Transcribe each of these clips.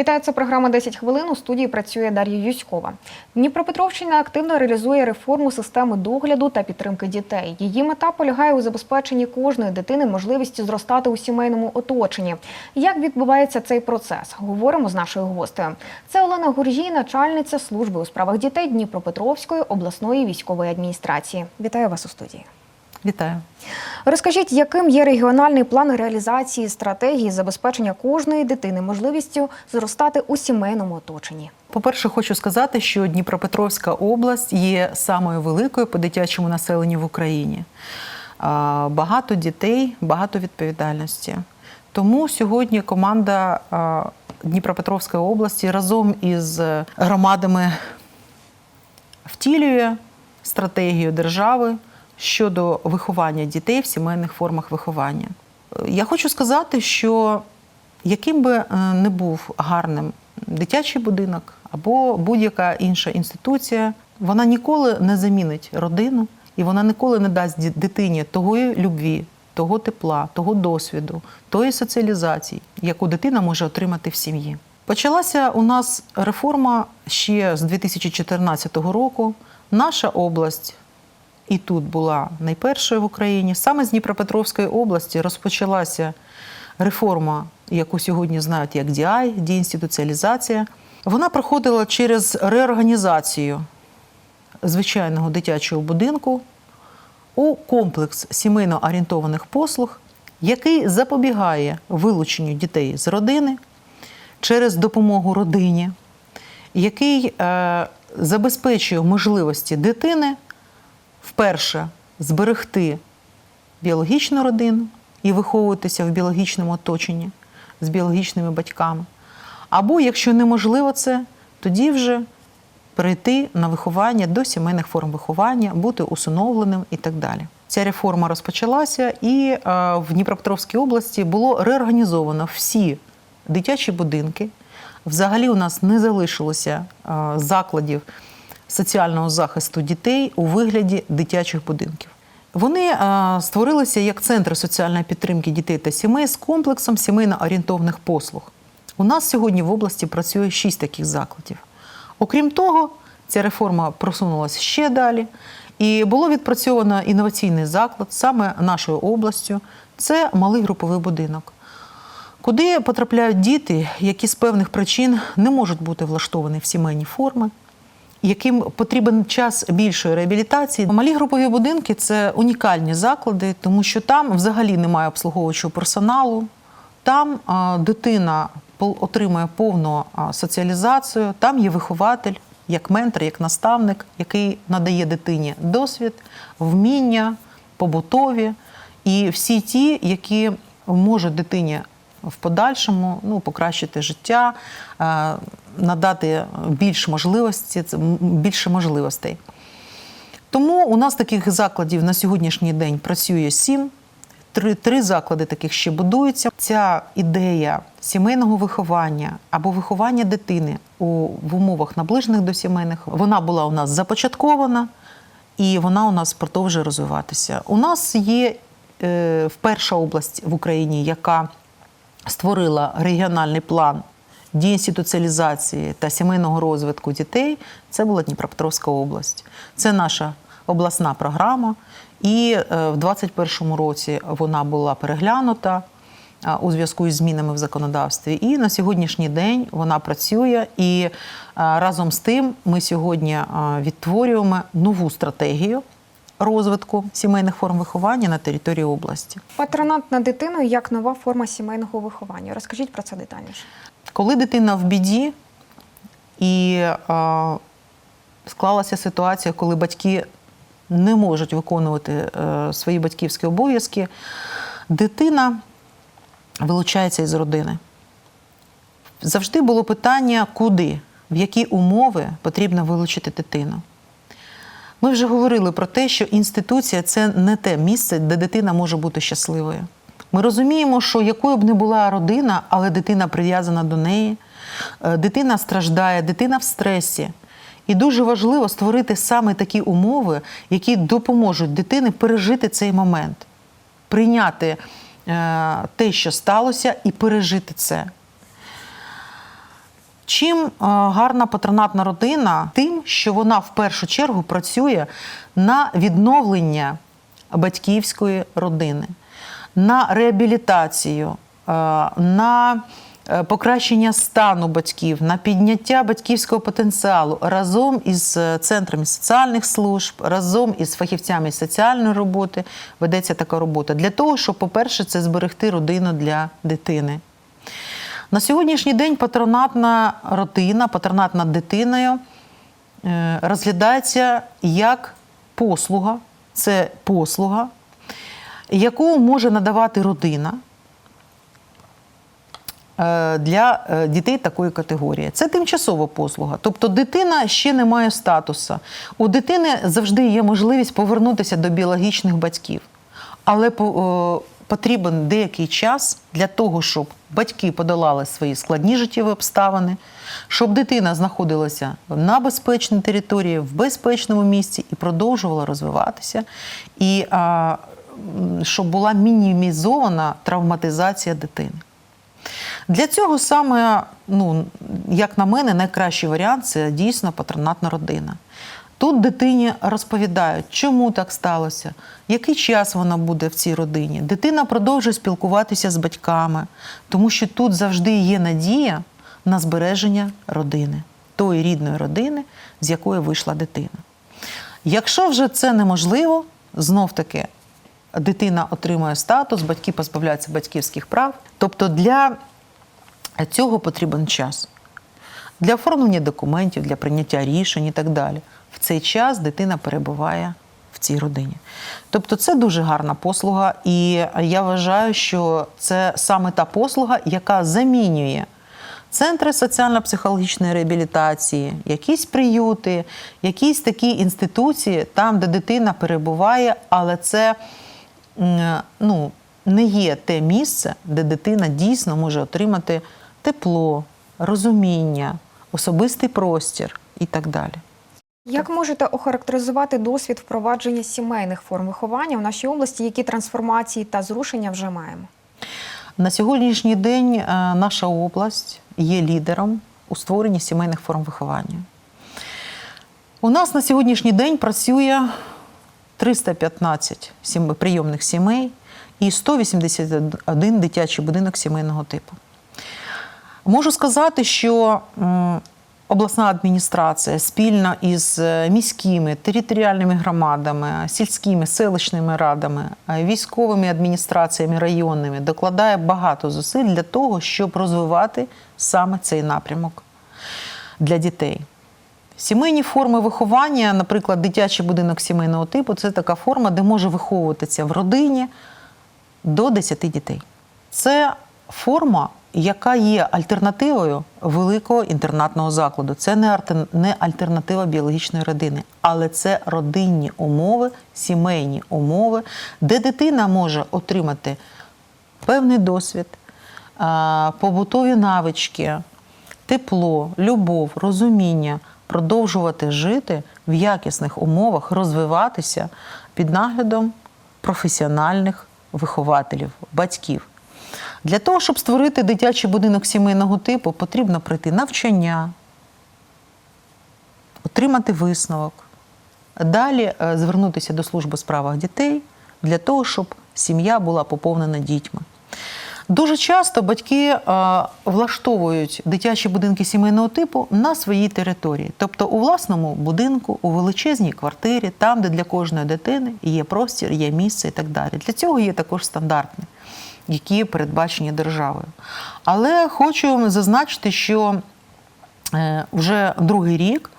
Вітаю, це програма «10 хвилин. У студії працює Дар'я Юськова. Дніпропетровщина активно реалізує реформу системи догляду та підтримки дітей. Її мета полягає у забезпеченні кожної дитини можливістю зростати у сімейному оточенні. Як відбувається цей процес? Говоримо з нашою гостею. Це Олена Гуржій, начальниця служби у справах дітей Дніпропетровської обласної військової адміністрації. Вітаю вас у студії. Вітаю. Розкажіть, яким є регіональний план реалізації стратегії забезпечення кожної дитини можливістю зростати у сімейному оточенні? По-перше, хочу сказати, що Дніпропетровська область є самою великою по дитячому населенню в Україні. Багато дітей, багато відповідальності. Тому сьогодні команда Дніпропетровської області разом із громадами втілює стратегію держави щодо виховання дітей в сімейних формах виховання. Я хочу сказати, що яким би е, не був гарним дитячий будинок або будь-яка інша інституція, вона ніколи не замінить родину і вона ніколи не дасть дитині того любві, того тепла, того досвіду, тої соціалізації, яку дитина може отримати в сім'ї. Почалася у нас реформа ще з 2014 року. Наша область і тут була найпершою в Україні. Саме з Дніпропетровської області розпочалася реформа, яку сьогодні знають як DI, деінституціалізація. Вона проходила через реорганізацію звичайного дитячого будинку у комплекс сімейно орієнтованих послуг, який запобігає вилученню дітей з родини через допомогу родині, який е, забезпечує можливості дитини вперше зберегти біологічну родину і виховуватися в біологічному оточенні з біологічними батьками. Або, якщо неможливо це, тоді вже перейти на виховання до сімейних форм виховання, бути усиновленим і так далі. Ця реформа розпочалася, і е, в Дніпропетровській області було реорганізовано всі дитячі будинки. Взагалі, у нас не залишилося е, закладів соціального захисту дітей у вигляді дитячих будинків. Вони створилися як центри соціальної підтримки дітей та сімей з комплексом сімейно орієнтовних послуг. У нас сьогодні в області працює шість таких закладів. Окрім того, ця реформа просунулася ще далі, і було відпрацьовано інноваційний заклад саме нашою областю. Це малий груповий будинок, куди потрапляють діти, які з певних причин не можуть бути влаштовані в сімейні форми, яким потрібен час більшої реабілітації. Малі групові будинки це унікальні заклади, тому що там взагалі немає обслуговуючого персоналу. Там дитина отримує повну соціалізацію, там є вихователь, як ментор, як наставник, який надає дитині досвід, вміння, побутові і всі ті, які можуть дитині в подальшому ну, покращити життя, надати більш можливості, більше можливостей. Тому у нас таких закладів на сьогоднішній день працює сім. Три, три заклади таких ще будуються. Ця ідея сімейного виховання або виховання дитини у, в умовах наближених до сімейних, вона була у нас започаткована і вона у нас продовжує розвиватися. У нас є е, перша область в Україні, яка створила регіональний план деінституціалізації та сімейного розвитку дітей, це була Дніпропетровська область. Це наша обласна програма. І е, в 2021 році вона була переглянута е, у зв'язку із змінами в законодавстві. І на сьогоднішній день вона працює. І е, разом з тим ми сьогодні відтворюємо нову стратегію розвитку сімейних форм виховання на території області. Патронат над дитиною як нова форма сімейного виховання. Розкажіть про це детальніше. Коли дитина в біді і е, склалася ситуація, коли батьки не можуть виконувати е, свої батьківські обов'язки, дитина вилучається із родини. Завжди було питання, куди, в які умови потрібно вилучити дитину. Ми вже говорили про те, що інституція це не те місце, де дитина може бути щасливою. Ми розуміємо, що якою б не була родина, але дитина прив'язана до неї, е, дитина страждає, дитина в стресі. І дуже важливо створити саме такі умови, які допоможуть дитині пережити цей момент, прийняти е, те, що сталося, і пережити це. Чим е, гарна патронатна родина? Тим, що вона в першу чергу працює на відновлення батьківської родини, на реабілітацію, е, на е, покращення стану батьків, на підняття батьківського потенціалу разом із е, центрами соціальних служб, разом із фахівцями соціальної роботи ведеться така робота для того, щоб, по-перше, це зберегти родину для дитини. На сьогоднішній день патронатна родина, патронат над дитиною розглядається як послуга, це послуга, яку може надавати родина е, для е, дітей такої категорії. Це тимчасова послуга. Тобто дитина ще не має статусу. У дитини завжди є можливість повернутися до біологічних батьків. Але потрібен деякий час для того, щоб батьки подолали свої складні життєві обставини, щоб дитина знаходилася на безпечній території, в безпечному місці і продовжувала розвиватися, і а, щоб була мінімізована травматизація дитини. Для цього саме, ну, як на мене, найкращий варіант це дійсно патронатна родина. Тут дитині розповідають, чому так сталося, який час вона буде в цій родині. Дитина продовжує спілкуватися з батьками, тому що тут завжди є надія на збереження родини, тої рідної родини, з якої вийшла дитина. Якщо вже це неможливо, знов таки дитина отримує статус, батьки позбавляються батьківських прав. Тобто для цього потрібен час. Для оформлення документів, для прийняття рішень і так далі. В цей час дитина перебуває в цій родині. Тобто це дуже гарна послуга, і я вважаю, що це саме та послуга, яка замінює центри соціально-психологічної реабілітації, якісь приюти, якісь такі інституції, там, де дитина перебуває, але це ну, не є те місце, де дитина дійсно може отримати тепло, розуміння, особистий простір і так далі. Як можете охарактеризувати досвід впровадження сімейних форм виховання в нашій області? Які трансформації та зрушення вже маємо? На сьогоднішній день е, наша область є лідером у створенні сімейних форм виховання. У нас на сьогоднішній день працює 315 сім- прийомних сімей і 181 дитячий будинок сімейного типу. Можу сказати, що обласна адміністрація спільно із е, міськими територіальними громадами, сільськими селищними радами, е, військовими адміністраціями районними докладає багато зусиль для того, щоб розвивати саме цей напрямок для дітей. Сімейні форми виховання, наприклад, дитячий будинок сімейного типу, це така форма, де може виховуватися в родині до 10 дітей. Це форма, яка є альтернативою великого інтернатного закладу. Це не альтер- не альтернатива біологічної родини, але це родинні умови, сімейні умови, де дитина може отримати певний досвід, побутові навички, тепло, любов, розуміння, продовжувати жити в якісних умовах, розвиватися під наглядом професіональних вихователів, батьків. Для того, щоб створити дитячий будинок сімейного типу, потрібно пройти навчання, отримати висновок, далі е, звернутися до служби у справах дітей для того, щоб сім'я була поповнена дітьми. Дуже часто батьки е, влаштовують дитячі будинки сімейного типу на своїй території, тобто у власному будинку, у величезній квартирі, там, де для кожної дитини є простір, є місце і так далі. Для цього є також стандартні, які передбачені державою. Але хочу зазначити, що е, вже другий рік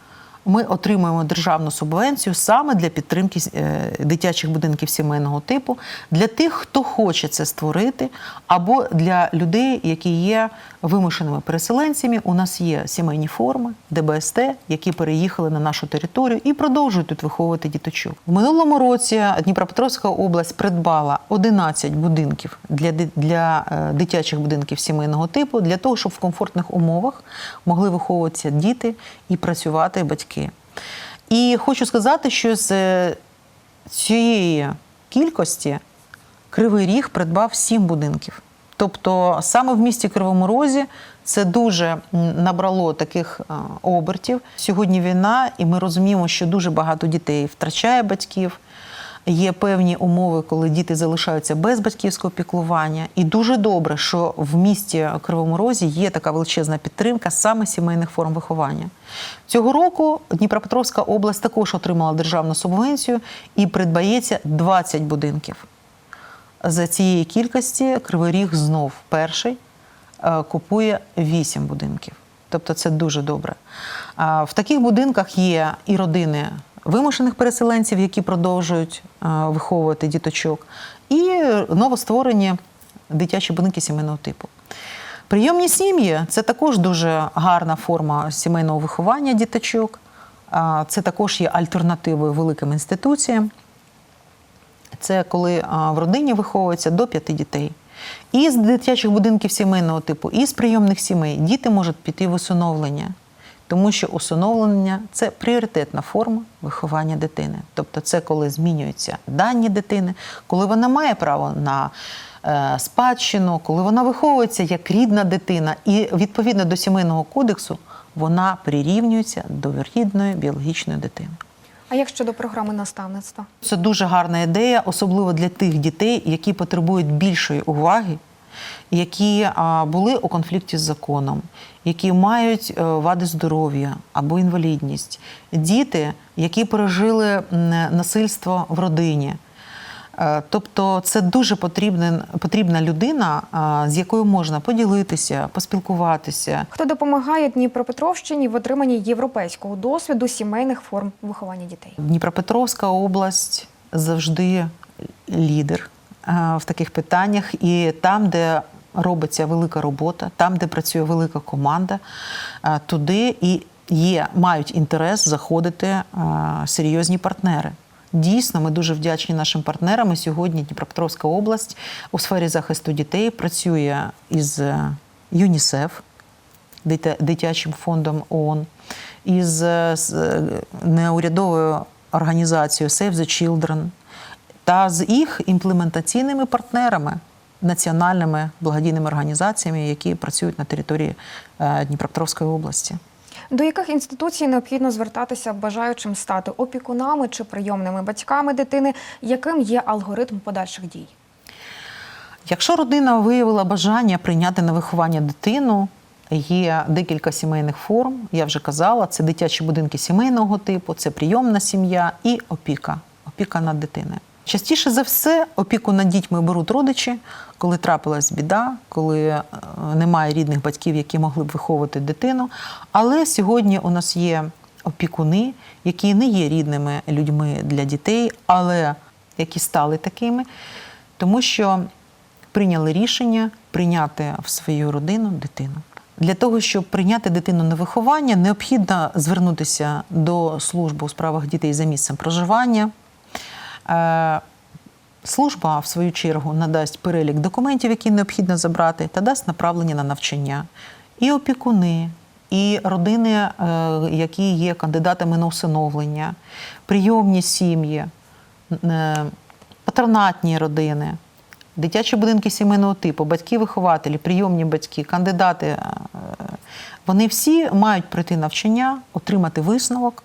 ми отримуємо державну субвенцію саме для підтримки е, дитячих будинків сімейного типу для тих, хто хоче це створити, або для людей, які є вимушеними переселенцями. У нас є сімейні форми, ДБСТ, які переїхали на нашу територію і продовжують тут виховувати діточок. В минулому році Дніпропетровська область придбала 11 будинків для, для е, дитячих будинків сімейного типу для того, щоб в комфортних умовах могли виховуватися діти і працювати батьки. І хочу сказати, що з е, цієї кількості Кривий Ріг придбав сім будинків. Тобто саме в місті Кривому Розі Це дуже набрало таких е, обертів. Сьогодні війна, і ми розуміємо, що дуже багато дітей втрачає батьків. Є певні умови, коли діти залишаються без батьківського піклування. І дуже добре, що в місті Кривому Розі є така величезна підтримка саме сімейних форм виховання. Цього року Дніпропетровська область також отримала державну субвенцію і придбається 20 будинків. За цієї кількості Кривий Ріг знов перший е, купує 8 будинків. Тобто це дуже добре. В таких будинках є і родини вимушених переселенців, які продовжують е, виховувати діточок, і новостворені дитячі будинки сімейного типу. Прийомні сім'ї це також дуже гарна форма сімейного виховання діточок. Це також є альтернативою великим інституціям. Це коли в родині виховується до п'яти дітей. І з дитячих будинків сімейного типу, і з прийомних сімей діти можуть піти в усиновлення, тому що усиновлення це пріоритетна форма виховання дитини. Тобто, це коли змінюються дані дитини, коли вона має право на е, спадщину, коли вона виховується як рідна дитина, і відповідно до сімейного кодексу вона прирівнюється до рідної біологічної дитини. А як щодо програми наставництва? Це дуже гарна ідея, особливо для тих дітей, які потребують більшої уваги, які були у конфлікті з законом, які мають е, вади здоров'я або інвалідність, діти, які пережили насильство в родині. Е, Тобто це дуже потрібна, потрібна людина, з якою можна поділитися, поспілкуватися, Хто допомагає Дніпропетровщині в отриманні європейського досвіду сімейних форм виховання дітей? Дніпропетровська область завжди лідер в таких питаннях, і там, де робиться велика робота, там, де працює велика команда, е, туди і є, мають інтерес заходити е, серйозні партнери. Дійсно, ми дуже вдячні нашим партнерам. І сьогодні Дніпропетровська область у сфері захисту дітей працює із е, ЮНІСЕФ, дитя- дитячим фондом ООН, із е, е, неурядовою організацією Save the Children та з їх імплементаційними партнерами, національними благодійними організаціями, які працюють на території е, Дніпропетровської області. До яких інституцій необхідно звертатися бажаючим стати опікунами чи прийомними батьками дитини? Яким є алгоритм подальших дій? Якщо родина виявила бажання прийняти на виховання дитину, є декілька сімейних форм. Я вже казала, це дитячі будинки сімейного типу, це прийомна сім'я і опіка, опіка над дитиною. Частіше за все, опіку над дітьми беруть родичі, коли трапилась біда, коли е, немає рідних батьків, які могли б виховувати дитину. Але сьогодні у нас є опікуни, які не є рідними людьми для дітей, але які стали такими, тому що прийняли рішення прийняти в свою родину дитину. Для того, щоб прийняти дитину на виховання, необхідно звернутися до служби у справах дітей за місцем проживання. Е, Служба, в свою чергу, надасть перелік документів, які необхідно забрати, та дасть направлення на навчання. І опікуни, і родини, е, які є кандидатами на усиновлення, прийомні сім'ї, е, патронатні родини, дитячі будинки сімейного типу, батьки-вихователі, прийомні батьки, кандидати. Вони всі мають пройти навчання, отримати висновок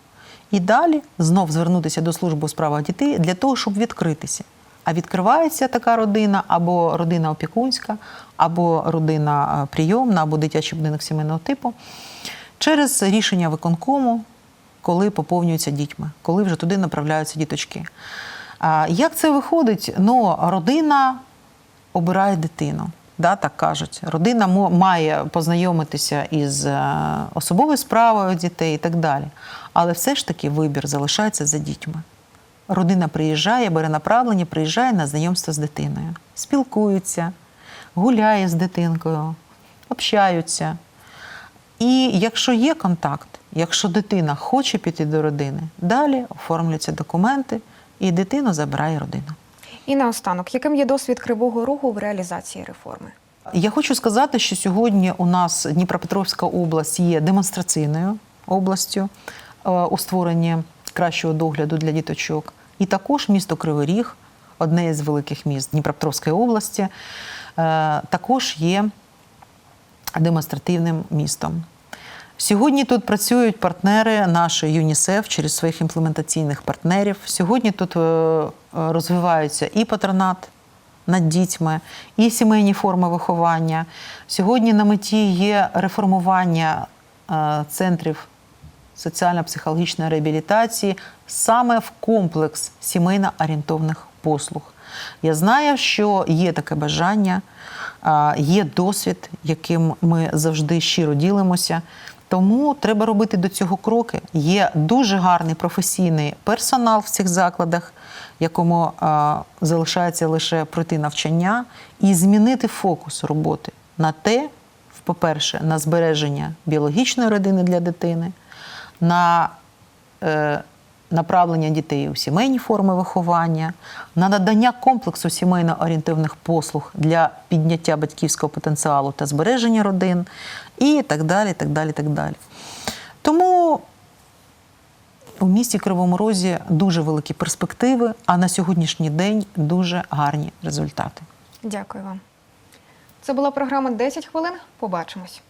і далі знов звернутися до служби у справах дітей для того, щоб відкритися. А відкривається така родина або родина опікунська, або родина е, прийомна, або дитячий будинок сімейного типу через рішення виконкому, коли поповнюються дітьми, коли вже туди направляються діточки. Як це виходить? Ну, родина обирає дитину. Да, так кажуть, родина має познайомитися із е, особовою справою дітей і так далі. Але все ж таки вибір залишається за дітьми. Родина приїжджає, бере направлення, приїжджає на знайомство з дитиною, спілкується, гуляє з дитинкою, общаються. І якщо є контакт, якщо дитина хоче піти до родини, далі оформлюються документи, і дитину забирає родина. І наостанок, яким є досвід Кривого Рогу в реалізації реформи? Я хочу сказати, що сьогодні у нас Дніпропетровська область є демонстраційною областю е, у створенні кращого догляду для діточок. І також місто Кривий Ріг, одне із великих міст Дніпропетровської області, е, також є демонстративним містом. Сьогодні тут працюють партнери наші ЮНІСЕФ через своїх імплементаційних партнерів. Сьогодні тут е, е, розвиваються і патронат над дітьми, і сімейні форми виховання. Сьогодні на меті є реформування е, центрів соціально-психологічної реабілітації саме в комплекс сімейно орієнтовних послуг. Я знаю, що є таке бажання, є досвід, яким ми завжди щиро ділимося. Тому треба робити до цього кроки. Є дуже гарний професійний персонал в цих закладах, якому а, залишається лише пройти навчання і змінити фокус роботи на те, по-перше, на збереження біологічної родини для дитини, на е, направлення дітей у сімейні форми виховання, на надання комплексу сімейно-орієнтивних послуг для підняття батьківського потенціалу та збереження родин, і так далі. так далі, так далі. Тому у місті Кривому Розі дуже великі перспективи, а на сьогоднішній день дуже гарні результати. Дякую вам. Це була програма «10 хвилин. Побачимось.